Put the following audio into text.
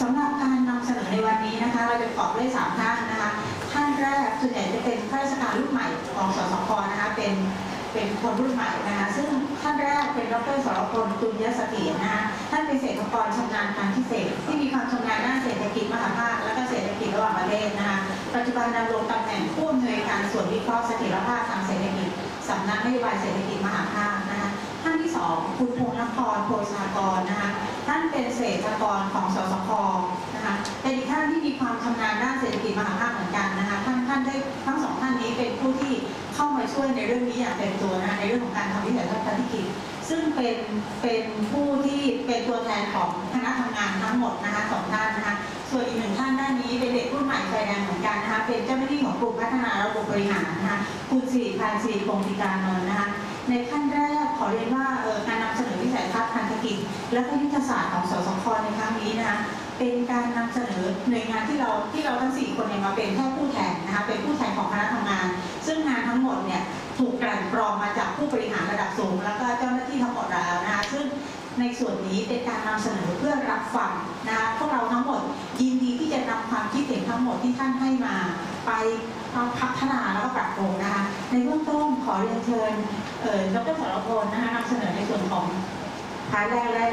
สำหรับการนำเสนอในวันนี้นะคะ เราจะประกอบด้วยสามท่านนะคะท่านแรกส่วนใหญ่จะเป็นข้าราชการรุ่นใหม่ของสสคนะคะเป็นเป็นคนรุ่นใหม่นะคะซึ่งท่านแรกเป็นดรสรพลตุลยสถีนะคะท่านเป็นเศรษฐกรชำนาญการพิเศษ ที่มีความชำนาญด้านเศรษฐกิจมหาภาคและก็เศรษฐกิจระหว่างประเทศนะคะปัจจุบันดำรงตำแหน่งผู้อำนวยการส่วนวิเคราะห์เสถียรภาพทางเศรษฐกิจสำนักนโยบายเศรษฐกิจมหาภาคนะคะท่านที่สองคุณพงษ์นครโพชากรนะคะ ท่านเป็นเศรษฐกรของสสคนะคะเป็นอีกท่านที่มีความชำนาญด้านเศรษฐกิจมหาภาคเหมือนกันนะคะท่านท่านได้ทั้งสองท่านนี้เป็นผู้ที่เข้ามาช่วยในเรื่องนี้อย่างเต็มตัวนะคะในเรื่องของการทำวิจัยทัศนกิจ ซึ่งเป็นเป็นผู้ที่เป็นตัวแทนของคณะทำงานทั้งหมดนะคะสองท่านนะคะส่วนอีกหนึ่งท่านด้านนี้เป็นเด็กรุ่นใหม่ไฟแดงเหมือนกันนะคะเป็นเจ้าหน้าที่ของกลุ่มพัฒนาระบบบริหารนะคะคุณสิริพันธ์สิริพงศ์ธิการนนท์นะคะในขั้นแรกขอเรียนว่าการนำเสนอวิสัยทัศน์ทางเศรษฐกิจ และก็ยุทธศาสตร์ของสสคในครั้งนี้นะคะเป็นการนำเสนอหน่วยงานที่เราที่เราทั้งสี่คนเนี่ยมาเป็นแค่ผู้แทนนะคะเป็นผู้แทนของคณะทำงาน ซึ่งงานทั้งหมดเนี่ยถูกกลั่นกรองมาจากผู้บริหารระดับสูง แล้วก็เจ้าหน้าที่ทั้งหมดแล้วนะคะซึ่งในส่วนนี้เป็นการนำเสนอเพื่อรับฟังนะคะพวกเราทั้งหมดยินดีที่จะนำความคิดเห็นทั้งหมดที่ท่านให้มา ไปพัฒนาแล้วก็ปรับปรุงนะคะในเบื้องต้นขอเรียนเชิญเอ่อดรสรพลนะคะนำเสนอในส่วนของพาร์ทแรกและ